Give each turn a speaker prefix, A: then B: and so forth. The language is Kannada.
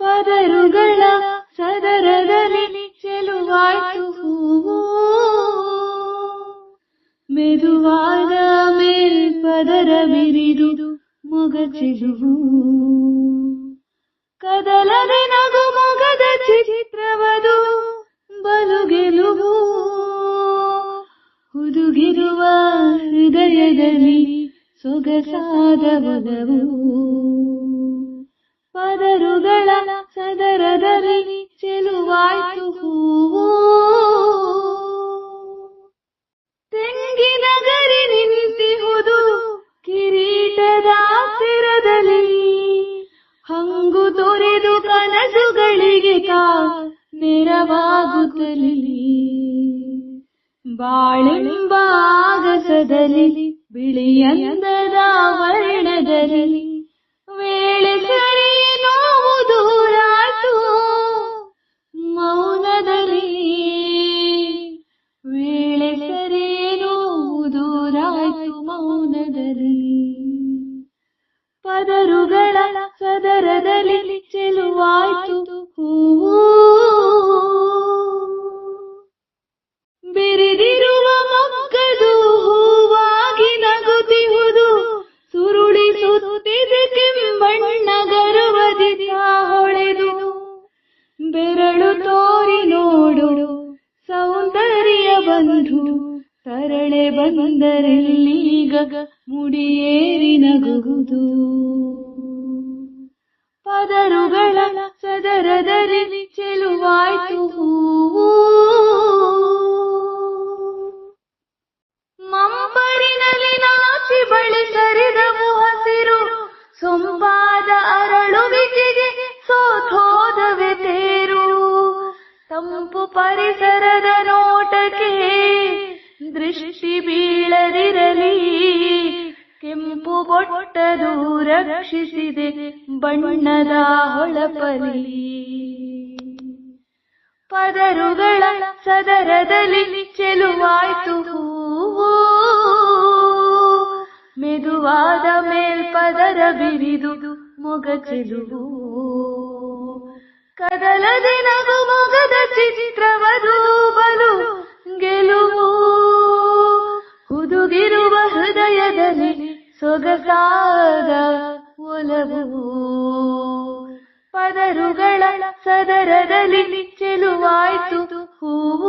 A: ಪದರುಗಳ ಸದರದಲ್ಲಿ ಚೆಲುವಾಯ್ತು ಹೂವು ಮೆದುವಾದ ಮೇಲ್ಪದರ ಬಿರಿದು ಮೊಗ ಚೆಲುವು ಕದಲದೆ ನಗು ಮೊಗದ ಚಿತ್ರವದು ಬಲು ಗೆಲುವು ಹುದುಗಿರುವ ಹೃದಯದಲ್ಲಿ ಸೊಗಸಾದ ಒಲವು ಪದರುಗಳ ಸದರದಲ್ಲಿ ಚೆಲುವಾಯ್ತು ಹೂವು. ತೆಂಗಿನ ಗರಿ ನಿಂತಿಹುದು ಕಿರೀಟದ ಸಿರದಲ್ಲಿ. ಹಂಗು ತೊರೆದು ಕನಸುಗಳಿಗೆ ಕಾ ನೆರವಾಗುತ್ತಲಿ. ಬಾಳೆಂಬ ಆಗಸದಲ್ಲಿ ಬಿಳಿಯಂದದ ವರ್ಣದಲ್ಲಿ ಪದರುಗಳ ಸದರದಲ್ಲಿ ಚೆಲುವಾಯ್ತು. ಹೂವು ಬಿರಿದಿರುವ ಮೊಗ್ಗದು ಹೂವಾಗಿ ನಗುತ್ತಿಹುದು. ಸುರುಳಿಸುತ್ತಿದೆ ಕೆಂಬಣ್ಣ ಗರುವದಿ ಹೊಳೆದು ಬೆರಳು ತೋರಿ ನೋಡು, ಸೌಂದರ್ಯ ಬಂಧು. ತರಳೆ ಬಂದರೆಲ್ಲೀಗ ಮುಡಿಯೇರಿ ನಗುವುದು. ಪದರುಗಳ ಸದರದರಲ್ಲಿ ಚೆಲುವಾಯ್ತು. ಮಂಬರಿನಲ್ಲಿ ನಾಚಿ ಬಳಿ ಸರಿದವು ಹಸಿರು ಸೊಂಪಾದ ಅರಳುವಿಕೆಗೆ ಸೋತೋದವೆ ತೇರು. ತಂಪು ಪರಿಸರದ ಕೆಂಪು ಬೊಟ್ಟದು ರಕ್ಷಿಸಿದೆ ಬಣ್ಣದ ಹೊಳಪಲಿ ಪದರುಗಳ ಸದರದಲ್ಲಿ ಚೆಲುವಾಯ್ತು ಹೂವು. ಮೆದುವಾದ ಮೇಲ್ಪದರ ಬಿರಿದು ಮೊಗ ಚೆಲುವು. ಕದಲದೆ ನಗು ಮೊಗದ ಚಿತ್ರವದು ಬಲು ಗೆಲುವು. ಹುದುಗಿರುವ ಹೃದಯದಲ್ಲಿ ಸೊಗಸಾದ ಒಲವು. ಪದರುಗಳ ಸದರದಲ್ಲಿ ಚೆಲುವಾಯ್ತು. ಹೂವು